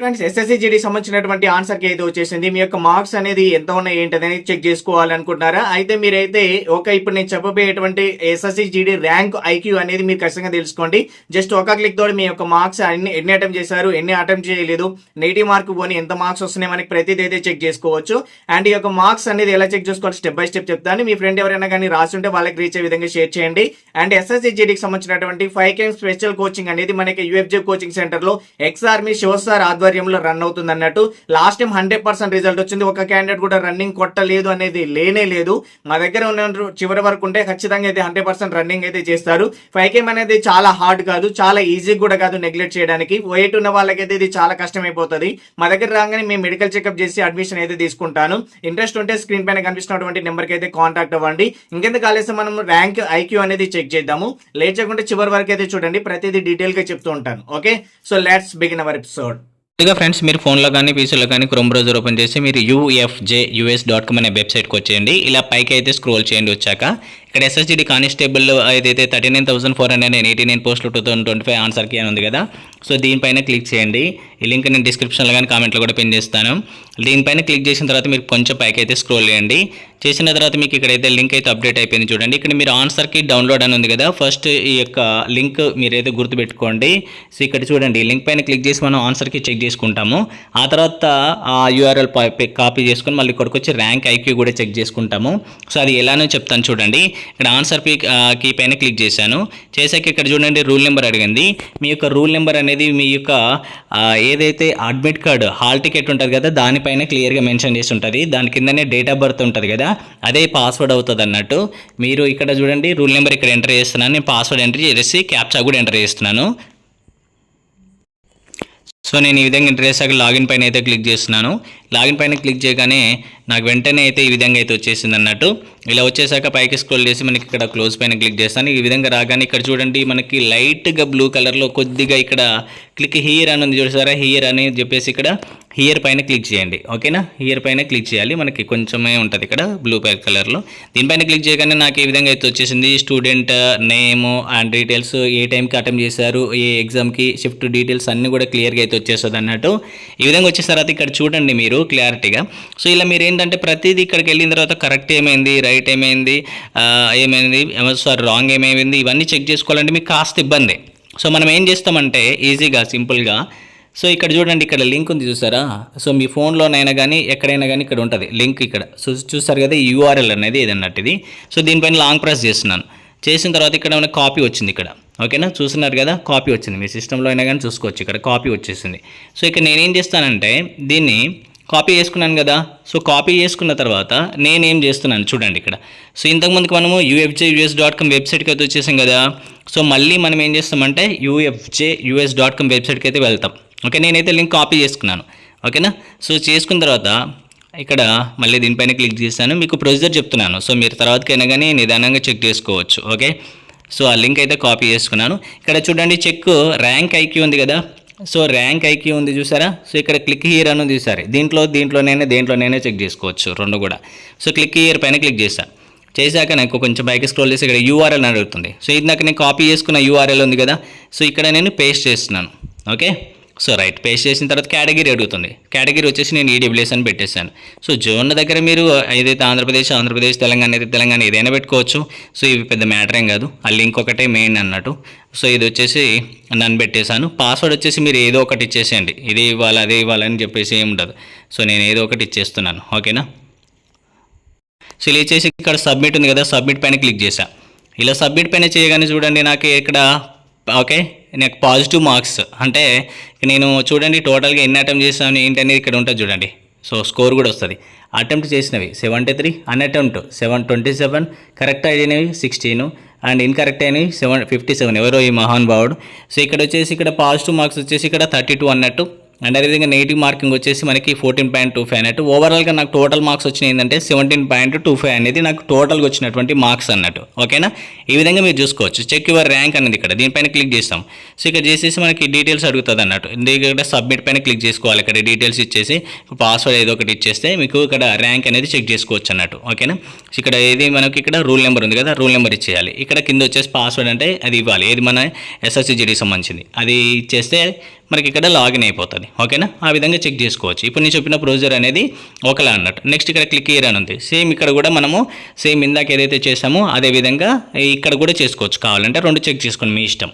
Friends SSC జీడీ సంబంధించినటువంటి ఆన్సర్కి అయితే వచ్చేసింది. మీ యొక్క మార్క్స్ అనేది ఎంత ఉన్నాయి ఏంటనేది చెక్ చేసుకోవాలనుకుంటున్నారా? అయితే మీరైతే ఒక ఇప్పుడు నేను చెప్పబోయేటువంటి ఎస్ఎస్సీ జీడీ ర్యాంక్ ఐక్యూ అనేది మీరు ఖచ్చితంగా తెలుసుకోండి. జస్ట్ ఒక క్లిక్ తోటి మీ యొక్క మార్క్స్ అన్ని ఎన్ని అటెంప్ట్ చేశారు ఎన్ని అటెంప్ట్ చేయలేదు నెగిటివ్ మార్క్ పోని ఎంత మార్క్స్ వస్తున్నాయి మనకి ప్రతిదీ అయితే చెక్ చేసుకోవచ్చు. అండ్ ఈ యొక్క మార్క్స్ అనేది ఎలా చెక్ చేసుకోవాలి స్టెప్ బై స్టెప్ చెప్తాను. మీ ఫ్రెండ్ ఎవరైనా కానీ రాసి ఉంటే వాళ్ళకి రీచ్ అయ్యే విధంగా షేర్ చేయండి. అండ్ ఎస్ఎస్సి జీడీకి సంబంధించినటువంటి ఫైవ్ కేమ్ స్పెషల్ కోచింగ్ అనేది మనకి యూఎఫ్జే కోచింగ్ సెంటర్లో ఎక్స్ ఆర్మీ శివసార్ ఆధ్వర్యంలో రన్ అవుతుంది అన్నట్టు last time hundred percent result వచ్చింది. ఒక క్యాండిడేట్ కూడా రన్నింగ్ కొట్టలేదు అనేది లేనే లేదు. మా దగ్గర ఉన్న చివరి వరకు ఉంటే ఖచ్చితంగా అయితే హండ్రెడ్ పర్సెంట్ రన్నింగ్ అయితే చేస్తారు. ఫైవ్ కేమ్ అనేది చాలా హార్డ్ కాదు. చాలా ఈజీ కూడా కాదు నెగ్లెక్ట్ చేయడానికి. వెయిట్ ఉన్న వాళ్ళకైతే ఇది చాలా కష్టమైపోతుంది. మా దగ్గర రాగానే మేము మెడికల్ చెకప్ చేసి అడ్మిషన్ అయితే తీసుకుంటాను. ఇంట్రెస్ట్ ఉంటే స్క్రీన్ పైన కనిపిస్తున్నటువంటి నెంబర్కి అయితే కాంటాక్ట్ అవ్వండి. ఇంకెందుకు ఆలస్యం? మనం ర్యాంక్ ఐక్యూ అనేది చెక్ చేద్దాము. లేట్ చేయకుండా చివరి వరకు అయితే చూడండి. ప్రతిదీ డీటెయిల్గా చెప్తూ ఉంటాను. Okay so let's begin our episode ముందుగా ఫ్రెండ్స్ మీరు ఫోన్లో కానీ పీసీలో కానీ క్రోమ్ బ్రౌజర్ ఓపెన్ చేసి మీరు యూఎఫ్జే యూఎస్ డాట్ కామ్ అనే వెబ్సైట్కి వచ్చేయండి. ఇలా పైకి అయితే స్క్రోల్ చేయండి వచ్చాక. ఇక్కడ ఎస్ఎస్జిడి కానిస్టేబుల్ ఏదైతే thirty nine thousand four hundred and eighty nine పోస్టులు టూ థౌసండ్ ట్వంటీ ఫైవ్ ఆన్సర్కి అని ఉంది కదా సో దీనిపైన క్లిక్ చేయండి. ఈ లింక్ నేను డిస్క్రిప్షన్లో కానీ కామెంట్లో కూడా పిన్ చేస్తాను. దీనిపైన క్లిక్ చేసిన తర్వాత మీరు కొంచెం పైకి అయితే స్క్రోల్ చేయండి. చేసిన తర్వాత మీకు ఇక్కడైతే లింక్ అయితే అప్డేట్ అయిపోయింది చూడండి. ఇక్కడ మీరు ఆన్సర్కి డౌన్లోడ్ అని ఉంది కదా ఫస్ట్ ఈ యొక్క లింక్ మీరైతే గుర్తుపెట్టుకోండి. సో ఇక్కడ చూడండి లింక్ పైన క్లిక్ చేసి మనం ఆన్సర్కి చెక్ చేసుకుంటాము. ఆ తర్వాత ఆ యూఆర్ఎల్ కాపీ చేసుకొని మళ్ళీ ఇక్కడికి వచ్చి ర్యాంక్ ఐక్యూ కూడా చెక్ చేసుకుంటాము. సో అది ఎలానో చెప్తాను చూడండి. ఇక్కడ ఆన్సర్ పీ కీ పైన క్లిక్ చేశాను. చేశాక ఇక్కడ చూడండి రూల్ నెంబర్ అడిగింది. మీ యొక్క రూల్ నెంబర్ అనేది మీ యొక్క ఏదైతే అడ్మిట్ కార్డు హాల్ టికెట్ ఉంటుంది కదా దానిపైన క్లియర్గా మెన్షన్ చేసి ఉంటుంది. దాని కిందనే డేట్ ఆఫ్ బర్త్ ఉంటుంది కదా అదే పాస్వర్డ్ అవుతుంది అన్నట్టు. మీరు ఇక్కడ చూడండి రూల్ నెంబర్ ఇక్కడ ఎంటర్ చేస్తున్నాను. నేను పాస్వర్డ్ ఎంటర్ చేసి క్యాప్చా కూడా ఎంటర్ చేస్తున్నాను. సో నేను ఈ విధంగా ఇంటర్ చేశాక లాగిన్ పైన అయితే క్లిక్ చేస్తున్నాను. లాగిన్ పైన క్లిక్ చేయగానే నాకు వెంటనే అయితే ఈ విధంగా అయితే వచ్చేసింది అన్నట్టు. ఇలా వచ్చేసాక పైకి స్క్రోల్ చేసి మనకి ఇక్కడ క్లోజ్ పైన క్లిక్ చేస్తాను. ఈ విధంగా రాగానే ఇక్కడ చూడండి మనకి లైట్గా బ్లూ కలర్లో కొద్దిగా ఇక్కడ క్లిక్ హియర్ అని ఉంది చూసారా? హియర్ అని చెప్పేసి ఇక్కడ హియర్ పైన క్లిక్ చేయండి. ఓకేనా? హియర్ పైన క్లిక్ చేయాలి. మనకి కొంచెమే ఉంటుంది ఇక్కడ బ్లూ కలర్లో. దీనిపైన క్లిక్ చేయగానే నాకు ఈ విధంగా అయితే వచ్చేసింది. స్టూడెంట్ నేమ్ అండ్ డీటెయిల్స్ ఏ టైంకి అటెంప్ట్ చేశారు ఏ ఎగ్జామ్కి షిఫ్ట్ డీటెయిల్స్ అన్నీ కూడా క్లియర్గా అయితే వచ్చేస్తుంది అన్నట్టు. ఈ విధంగా వచ్చేసిన తర్వాత ఇక్కడ చూడండి మీరు క్లారిటీగా సో ఇలా మీరు ఏంటంటే ప్రతిదీ ఇక్కడికి వెళ్ళిన తర్వాత కరెక్ట్ ఏమైంది రైట్ ఏమైంది ఏమైంది సారీ రాంగ్ ఏమైంది ఇవన్నీ చెక్ చేసుకోవాలంటే మీకు కాస్త ఇబ్బంది. సో మనం ఏం చేస్తామంటే ఈజీగా సింపుల్గా సో ఇక్కడ చూడండి ఇక్కడ లింక్ ఉంది చూసారా? సో మీ ఫోన్లోనైనా కానీ ఎక్కడైనా కానీ ఇక్కడ ఉంటుంది. లింక్ ఇక్కడ. సో చూస్తారు కదా యూఆర్ఎల్ అనేది ఏదన్నట్టు ఇది. సో దీనిపైన లాంగ్ ప్రెస్ చేస్తున్నాను. చేసిన తర్వాత ఇక్కడ ఏమైనా కాపీ వచ్చింది ఇక్కడ. ఓకేనా? చూస్తున్నారు కదా కాపీ వచ్చింది. మీ సిస్టంలో అయినా కానీ చూసుకోవచ్చు. ఇక్కడ కాపీ వచ్చేసింది. సో ఇక్కడ నేనేం చేస్తానంటే దీన్ని కాపీ చేసుకున్నాను కదా. సో కాపీ చేసుకున్న తర్వాత నేనేం చేస్తున్నాను చూడండి ఇక్కడ. సో ఇంతకుముందుకు మనము యూఎఫ్జే యూఎస్ డాట్ కామ్ వెబ్సైట్కి అయితే వచ్చేసాం కదా. సో మళ్ళీ మనం ఏం చేస్తామంటే యూఎఫ్జే యూఎస్ డాట్ కామ్ వెబ్సైట్కి అయితే వెళ్తాం. ఓకే నేనైతే లింక్ కాపీ చేసుకున్నాను. ఓకేనా? సో చేసుకున్న తర్వాత ఇక్కడ మళ్ళీ దీనిపైన క్లిక్ చేశాను. మీకు ప్రొసీజర్ చెప్తున్నాను. సో మీరు తర్వాతకైనా కానీ నిదానంగా చెక్ చేసుకోవచ్చు. ఓకే? సో ఆ లింక్ అయితే కాపీ చేసుకున్నాను. ఇక్కడ చూడండి చెక్ ర్యాంక్ ఐక్యూ ఉంది కదా. సో ర్యాంక్ ఐక్యూ ఉంది చూసారా? సో ఇక్కడ క్లిక్ హియర్ అని ఉంది చూసారు. దీంట్లో దీంట్లోనైనా దేంట్లోనైనా చెక్ చేసుకోవచ్చు రెండు కూడా. సో క్లిక్ హియర్ పైన క్లిక్ చేశాను చేశాక నాకు కొంచెం బైక్ స్క్రోల్ చేసి ఇక్కడ యూఆర్ఎల్ అని అడుగుతుంది. సో ఇది నాకు నేను కాపీ చేసుకున్న యూఆర్ఎల్ ఉంది కదా. సో ఇక్కడ నేను పేస్ట్ చేస్తున్నాను. ఓకే సో రైట్ పేస్ట్ చేసిన తర్వాత కేటగిరీ అడుగుతుంది. కేటగిరీ వచ్చేసి నేను ఈడబ్ల్యూఎస్ అని పెట్టేశాను. సో జోన్ దగ్గర మీరు ఏదైతే ఆంధ్రప్రదేశ్ ఆంధ్రప్రదేశ్ తెలంగాణ అయితే తెలంగాణ ఏదైనా పెట్టుకోవచ్చు. సో ఇవి పెద్ద మ్యాటర్ ఏం కాదు. ఆ లింక్ ఒకటే మెయిన్ అన్నట్టు. సో ఇది వచ్చేసి నన్ను పెట్టేశాను. పాస్వర్డ్ వచ్చేసి మీరు ఏదో ఒకటి ఇచ్చేసేయండి. ఇది ఇవ్వాలి అదే ఇవ్వాలని చెప్పేసి ఏమి ఉండదు. సో నేను ఏదో ఒకటి ఇచ్చేస్తున్నాను. ఓకేనా? సో ఇలా చేసి ఇక్కడ సబ్మిట్ ఉంది కదా సబ్మిట్ పైన క్లిక్ చేశాను ఇలా సబ్మిట్ పైన చేయగానే చూడండి నాకు ఇక్కడ ఓకే నాకు పాజిటివ్ మార్క్స్. అంటే నేను చూడండి టోటల్గా ఎన్ని అటెంప్ట్ చేశాను ఏంటి అనేది ఇక్కడ ఉంటుంది చూడండి. సో స్కోర్ కూడా వస్తుంది. అటెంప్ట్ చేసినవి seventy three un attempt seven twenty seven correct అయినవి సిక్స్టీన్ అండ్ ఇన్కరెక్ట్ అయినవి సెవెన్ ఫిఫ్టీ సెవెన్ ఎవరో ఈ మహాన్ భావుడు సో ఇక్కడ వచ్చేసి ఇక్కడ పాజిటివ్ మార్క్స్ వచ్చేసి ఇక్కడ థర్టీ టూ అన్నట్టు. అండ్ అదేవిధంగా నెగిటివ్ మార్కింగ్ వచ్చేసి మనకి ఫోర్టీన్ పాయింట్ టూ ఫైవ్ అన్నట్టు ఓవరాల్గా నాకు టోటల్ మార్క్స్ వచ్చినాయి ఏంటంటే సెవెంటీన్ పాయింట్ టూ ఫైవ్ అనేది నాకు టోటల్గా వచ్చినటువంటి మార్క్స్ అన్నట్టు. ఓకేనా ఈ విధంగా మీరు చూసుకోవచ్చు. చెక్ యువర్ ర్యాంక్ అనేది ఇక్కడ. దీనిపైన క్లిక్ చేస్తాం. సో ఇక్కడ చేసేసి మనకి డీటెయిల్స్ అడుగుతుంది అన్నట్టు. ఇక్కడ సబ్మిట్ పైన క్లిక్ చేసుకోవాలి. ఇక్కడ డీటెయిల్స్ ఇచ్చేసి పాస్వర్డ్ ఏదో ఒకటి ఇచ్చేస్తే మీకు ఇక్కడ ర్యాంక్ అనేది చెక్ చేసుకోవచ్చు అన్నట్టు. ఓకేనా సో ఇక్కడ ఏది మనకి ఇక్కడ రూల్ నెంబర్ ఉంది కదా రూల్ నెంబర్ ఇచ్చేయాలి. ఇక్కడ కింద వచ్చేసి పాస్వర్డ్ అంటే అది ఇవ్వాలి. ఏది మన ఎస్ఎస్సిజిడికి సంబంధించింది. అది ఇచ్చేస్తే మనకి ఇక్కడ లాగిన్ అయిపోతుంది. ఓకేనా? ఆ విధంగా చెక్ చేసుకోవచ్చు. ఇప్పుడు నేను చెప్పిన ప్రొసీజర్ అనేది ఒకలా అన్నట్టు. నెక్స్ట్ ఇక్కడ క్లిక్ ఇయర్ అని ఉంది. సేమ్ ఇక్కడ కూడా మనము సేమ్ ఇందాక ఏదైతే చేసామో అదే విధంగా ఇక్కడ కూడా చేసుకోవచ్చు. కావాలంటే రెండు చెక్ చేసుకోండి మీ ఇష్టం.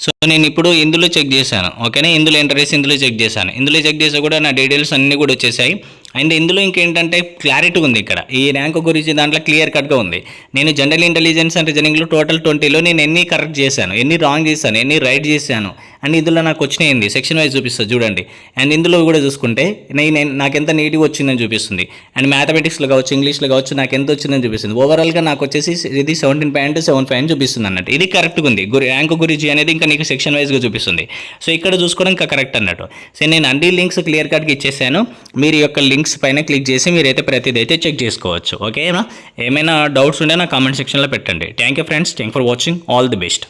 సో నేను ఇప్పుడు ఇందులో చెక్ చేశాను. ఓకేనా? ఇందులో ఎంటర్ చేసి ఇందులో చెక్ చేశాను. ఇందులో చెక్ చేసా కూడా నా డీటెయిల్స్ అన్నీ కూడా వచ్చేసాయి. అండ్ ఇందులో ఇంకేంటంటే క్లారిటీ ఉంది ఇక్కడ. ఈ ర్యాంక్ గురించి దాంట్లో క్లియర్ కట్గా ఉంది. నేను జనరల్ ఇంటెలిజెన్స్ అండ్ రీజనింగ్లో టోటల్ ట్వంటీలో నేను ఎన్ని కరెక్ట్ చేశాను ఎన్ని రాంగ్ చేశాను ఎన్ని రైట్ చేశాను అండ్ ఇందులో నాకు వచ్చినాయింది సెక్షన్ వైజ్ చూపిస్తుంది చూడండి. అండ్ ఇందులో కూడా చూసుకుంటే నేను నాకు ఎంత నీట్గా వచ్చిందని చూపిస్తుంది. అండ్ మ్యాథమెటిక్స్లో కావచ్చు ఇంగ్లీష్లో కావచ్చు నాకు ఎంత వచ్చిందని చూపిస్తుంది. ఓవరాల్గా నాకు వచ్చేసి ఇది సెవెంటీన్ పాయింట్ సెవెన్ ఫైవ్ చూపిస్తుంది అన్నట్టు. ఇది కరెక్ట్గా ఉంది. గురి ర్యాంక్ గురించి అనేది ఇంకా నీకు సెక్షన్ వైజ్గా చూపిస్తుంది. సో ఇక్కడ చూసుకోవడం ఇంకా కరెక్ట్ అన్నట్టు. సో నేను అన్ని లింక్స్ క్లియర్ కట్గా ఇచ్చేసాను. మీరు యొక్క లింక్స్ లింక్స్ పైన క్లిక్ చేసి మీరైతే ప్రతిదీ అయితే చెక్ చేసుకోవచ్చు. ఓకేనా? ఏమైనా డౌట్స్ ఉంటే నా కామెంట్ సెక్షన్లో పెట్టండి. Thank you friends thank for watching all the best